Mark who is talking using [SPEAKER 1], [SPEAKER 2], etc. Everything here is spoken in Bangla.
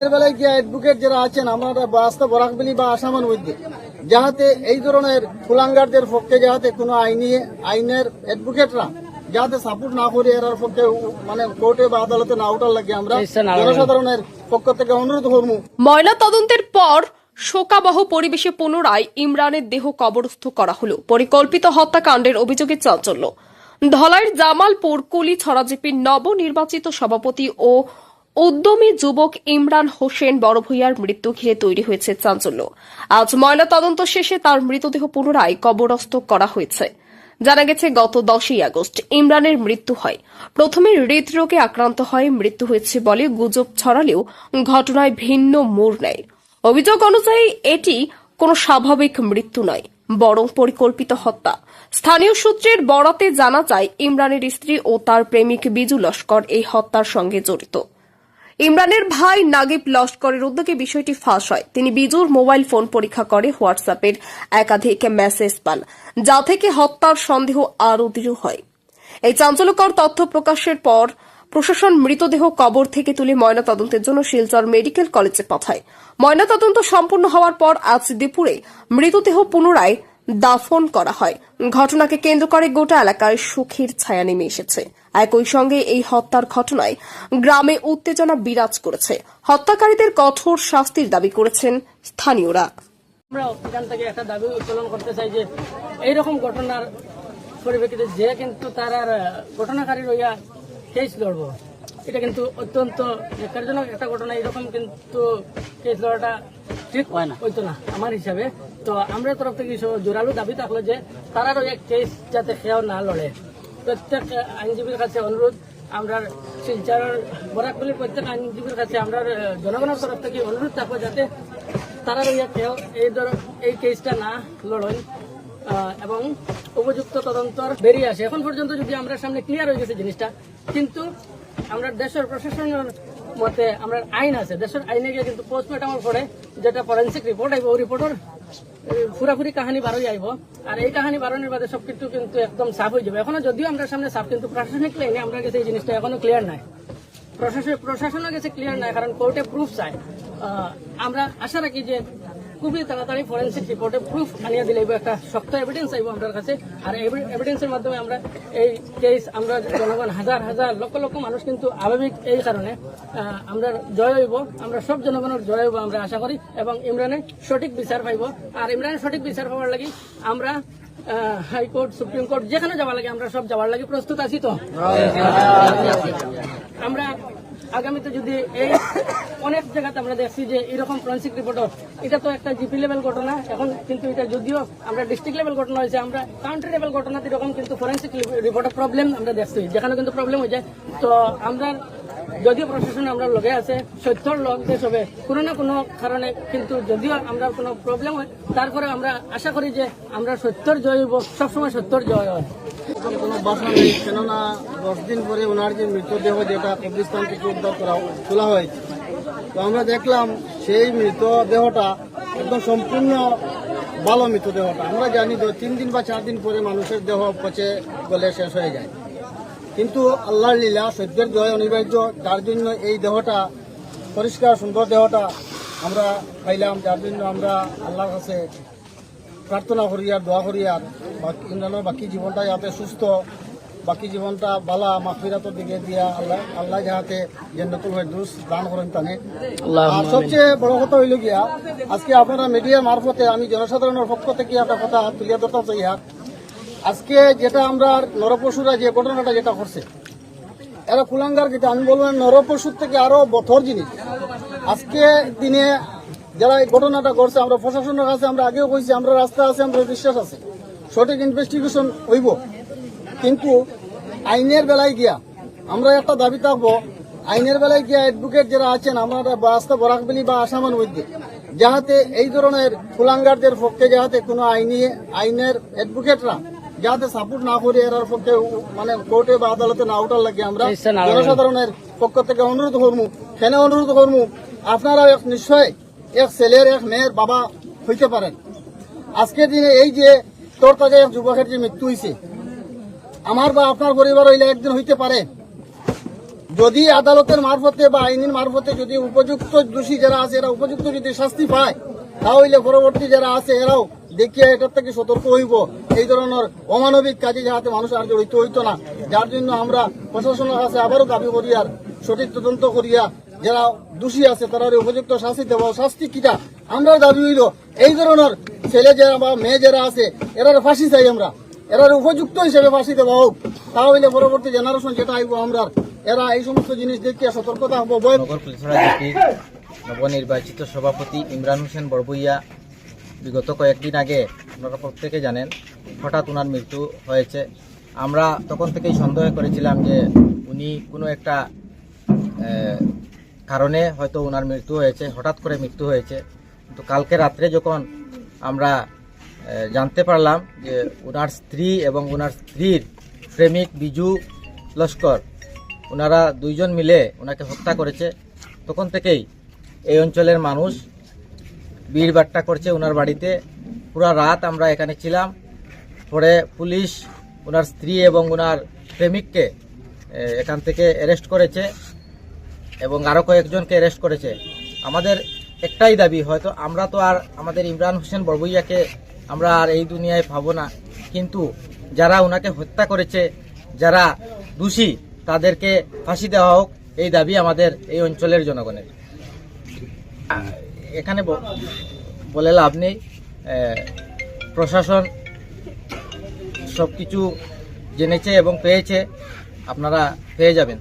[SPEAKER 1] এর বেলায় গিয়া অ্যাডভোকেট যারা আছেন আমরা বাস্তা বরাকবিলি বা আসামের মধ্যে যাহাতে এই ধরনের কুলাঙ্গারদের পক্ষে যাহাতে কোনো আইনি আইনের অ্যাডভোকেটরা যাহাতে সাপোর্ট না করে এরার পক্ষে মানে কোর্টে বা আদালতে না উঠার লাগে আমরা জনসাধারণের পক্ষ থেকে অনুরোধ করব।
[SPEAKER 2] ময়না তদন্তের পর শোকাবহ পরিবেশে পুনরায় ইমরানের দেহ কবরস্থ করা হলো। পরিকল্পিত হত্যাকাণ্ডের অভিযোগে চাঞ্চল্য। ধলাইয়ের জামালপুর কুলি ছড়াজিপির নবনির্বাচিত সভাপতি ও উদ্যমী যুবক ইমরান হোসেন বড় ভূঁইয়ার মৃত্যু ঘিরে তৈরি হয়েছে চাঞ্চল্য। আজ ময়না তদন্ত শেষে তার মৃতদেহ পুনরায় কবরস্থ করা হয়েছে। জানা গেছে, গত দশই আগস্ট ইমরানের মৃত্যু হয়। প্রথমে হৃদরোগে আক্রান্ত হয়ে, মৃত্যু হয়েছে বলে গুজব ছড়ালেও ঘটনায় ভিন্ন মোড় নেয়। অভিযোগ অনুযায়ী, এটি কোনো স্বাভাবিক মৃত্যু নয়, বরং পরিকল্পিত হত্যা। স্থানীয় সূত্রের বরাতে জানা যায়, ইমরানের স্ত্রী ও তার প্রেমিক বিজু লস্কর এই হত্যার সঙ্গে জড়িত। ইমরানের ভাই নাগিব লস্করের উদ্যোগে বিষয়টি ফাঁস হয়। তিনি বিজুর মোবাইল ফোন পরীক্ষা করে হোয়াটসঅ্যাপের একাধিক মেসেজ পান, যা থেকে হত্যার সন্দেহ আরও দৃঢ় হয়। এই চাঞ্চল্যকর তথ্য প্রকাশের পর প্রশাসন মৃতদেহ কবর থেকে তুলে ময়নাতদন্তের জন্য শিলচর মেডিকেল কলেজে পাঠায়। ময়নাতদন্ত সম্পূর্ণ হওয়ার পর আজ দুপুরে মৃতদেহ পুনরায় দাফন করা হয়। ঘটনাকে কেন্দ্র করে গোটা এলাকায় সুখের ছায়া নেমে এসেছে। একই সঙ্গে এই হত্যার ঘটনায় গ্রামে উত্তেজনা বিরাজ করেছে। হত্যাকারীদের কঠোর শাস্তির দাবি করেছেন স্থানীয়রা।
[SPEAKER 3] আমরা এখান থেকে একটা দাবি উত্তোলন করতে চাই যে, এইরকম ঘটনার পরিপ্রেক্ষিতে যে কিন্তু তার আর ঘটনাকারী রইয়া কেস লড়বো। এটা কিন্তু অত্যন্ত ন্যাক্কারজনক একটা ঘটনা। এরকম কিন্তু কেস লড়াটা ঠিক হয় না। হইতো না, আমার হিসাবে। তো আমরা তরফ থেকে জোরালো দাবি থাকল যে তারা এক কেস যাতে সেও না লড়ে। প্রত্যেক আইনজীবীর কাছে অনুরোধ, আমরা শিলচরের বরাকগুলির প্রত্যেক আইনজীবীর কাছে আমরা জনগণের তরফ থেকে অনুরোধ থাকব যাতে তারা রইয়া কেউ এই ধর, এই কেসটা না লড়েন এবং উপযুক্ত তদন্তর বেরিয়ে আসে। এখন পর্যন্ত যদি আমরা সামনে ক্লিয়ার হয়ে গেছে জিনিসটা, কিন্তু আমরা দেশের প্রশাসনের মতে আমরা আইন আছে। দেশের আইনে গিয়ে কিন্তু পোস্টমর্টমের পরে যেটা ফরেন্সিক রিপোর্ট আইব ওই রিপোর্টের ফুরাফুরি কাহানি বারোই আইব। আর এই কাহানি বারোনের বাদে সব কিন্তু একদম সাফ হয়ে যাবে। এখনও যদিও আমরা সামনে সাফ কিন্তু প্রশাসনিক লাইনে আমরা কাছে এই জিনিসটা এখনও ক্লিয়ার নাই। প্রশাসন প্রশাসনের কাছে ক্লিয়ার নাই কারণ কোর্টে প্রুফ চাই। আহ, আমরা আশা রাখি যে খুবই তাড়াতাড়ি ফরেন্সিক রিপোর্টে প্রুফ আনিয়ে দিলে। একটা শক্ত এভিডেন্স আইব আমাদের কাছে। আর এভিডেন্সের মাধ্যমে আমরা এই কেস আমরা জনগণ হাজার হাজার, লক্ষ লক্ষ মানুষ কিন্তু আবেগিক এই কারণে আমরা জয় হইব। আমরা সব জনগণের জয় হইব আমরা আশা করি। এবং ইমরানের সঠিক বিচার পাইব। আর ইমরানের সঠিক বিচার পাওয়ার লাগি আমরা হাইকোর্ট সুপ্রিম কোর্ট যেখানে যাওয়ার লাগে আমরা সব যাওয়ার লাগে প্রস্তুত আছি তো? আগামীতে যদি এই অনেক জায়গাতে আমরা দেখছি যে এরকম ফরেন্সিক রিপোর্ট এটা তো একটা জিপি লেভেল ঘটনা। এখন কিন্তু এটা যদিও আমরা ডিস্ট্রিক্ট লেভেল ঘটনা হয়েছে, আমরা কাউন্ট্রি লেভেল ঘটনাতে এরকম কিন্তু ফরেন্সিক রিপোর্টের প্রবলেম আমরা দেখছি, যেখানে কিন্তু প্রবলেম হয়েছে তো আমরা যদিও প্রশাসন আমরা লগে আছে, সত্যর লোক দেশ হবে কোনো না কোনো কারণে, কিন্তু যদিও আমরা কোনো প্রবলেম হয়, তারপরে আমরা আশা করি যে আমরা সত্যর জয় হইব, সবসময় সত্যর জয় হয়।
[SPEAKER 1] কোনো বাসা নেই, কেননা দশ দিন পরে ওনার যে মৃতদেহ যেটা কবরিস্তান থেকে উদ্ধার করা, তোলা হয়েছে। তো আমরা দেখলাম সেই মৃতদেহটা একদম সম্পূর্ণ ভালো মৃতদেহটা আমরা জানি তো তিন দিন বা চার দিন পরে মানুষের দেহ পচে গলে শেষ হয়ে যায়। কিন্তু আল্লাহর লীলা সত্যের জয় অনিবার্য যার জন্য এই দেহটা পরিষ্কার সুন্দর দেহটা আমরা পাইলাম যার জন্য আমরা আল্লাহর কাছে প্রার্থনা করি আর দোয়া করি আর বাকি ইমরানের বাকি জীবনটা যাতে সুস্থ বাকি জীবনটা বালা মাফিরাতের দিকে দিয়া আল্লাহ আল্লাহ যাহাতে জেন্নাতুল ফেরদৌস দান করেন তানে। আর সবচেয়ে বড় কথা হইল গিয়া আজকে আপনারা মিডিয়ার মারফতে আমি জনসাধারণের পক্ষ থেকে একটা কথা তুলিয়া ধরতে চাই আজকে যেটা আমরা নরপশুরা যে ঘটনাটা যেটা করছে এরা কুলাঙ্গার যেটা আমি বলব নরপশুর থেকে আরও বথর জিনিস। আজকে দিনে যারা এই ঘটনাটা করছে আমরা প্রশাসনের কাছে আমরা আগেও কইছি, আমরা রাস্তা আছে, আমরা বিশ্বাস আছে। সঠিক ইনভেস্টিগেশন হইব। কিন্তু আইনের বেলায় গিয়া আমরা একটা দাবি থাকব, আইনের বেলায় গিয়া অ্যাডভোকেট যারা আছেন, আমরা রাস্তা বরাকবিলি বা আসামের মধ্যে, যাহাতে এই ধরনের কুলাঙ্গারদের পক্ষে যাহাতে কোনো আইনি, আইনের অ্যাডভোকেটরা যাতে সাপোর্ট না করে এরার পক্ষে মানে কোর্টে বা আদালতে না উঠার লাগে আমরা। জনসাধারণের পক্ষ থেকে অনুরোধ করব কেন অনুরোধ করব? আপনারা এক নিশ্চয় এক ছেলের এক মেয়ের বাবা হইতে পারেন। আজকের দিনে এই যে তোর তাকে এক যুবকের যে মৃত্যু হয়েছে আমার বা আপনার পরিবার হইলে একদিন হইতে পারে। যদি আদালতের মারফতে বা আইনের মারফতে যদি উপযুক্ত দোষী যারা আছে এরা উপযুক্ত যদি শাস্তি পায় তাহলে পরবর্তী যারা আছে, এরাও দেখিয়া এটার থেকে সতর্ক হইব। এই ধরনের অমানবিক কাজে যাতে মানুষ আর জড়িত হইতো না। যার জন্য আমরা প্রশাসনের কাছে আবারও দাবি করি আর সঠিক তদন্ত করিয়া যারা দোষী আছে তারা উপযুক্ত শাস্তি দেওয়া শাস্তি কিটা? আমরা দাবি হইল, এই ধরনের ছেলে যারা বা মেয়ে যারা আছে, এরার ফাঁসি চাই আমরা। এরার উপযুক্ত হিসেবে ফাঁসি দেওয়া হোক। তাহলে পরবর্তী জেনারেশন যেটা আইব আমরা এরা এই সমস্ত জিনিস দেখিয়া সতর্কতা হব
[SPEAKER 4] নবনির্বাচিত সভাপতি ইমরান হোসেন বড়বইয়া বিগত কয়েকদিন আগে, আপনারা প্রত্যেকে জানেন, হঠাৎ ওনার মৃত্যু হয়েছে। আমরা তখন থেকেই সন্দেহ করেছিলাম যে উনি কোনো একটা কারণে হয়তো ওনার মৃত্যু হয়েছে, হঠাৎ করে মৃত্যু হয়েছে। কিন্তু কালকে রাত্রে যখন আমরা জানতে পারলাম যে ওনার স্ত্রী এবং ওনার স্ত্রীর প্রেমিক বিজু লস্কর ওনারা দুইজন মিলে ওনাকে হত্যা করেছে, তখন থেকেই এই অঞ্চলের মানুষ বীর বাট্টা করছে ওনার বাড়িতে। পুরা রাত আমরা এখানে ছিলাম। পরে পুলিশ ওনার স্ত্রী এবং ওনার প্রেমিককে এখান থেকে অ্যারেস্ট করেছে এবং আরও কয়েকজনকে অ্যারেস্ট করেছে। আমাদের একটাই দাবি, হয়তো আমরা তো আর আমাদের ইমরান হোসেন বড়বইয়াকে আমরা আর এই দুনিয়ায় পাবো না। কিন্তু যারা ওনাকে হত্যা করেছে, যারা দোষী, তাদেরকে ফাঁসি দেওয়া হোক, এই দাবি আমাদের এই অঞ্চলের জনগণের। এখানে বলে লাভ নেই। প্রশাসন সব কিছু জেনেছে এবং পেয়েছে। আপনারা পেয়ে যাবেন।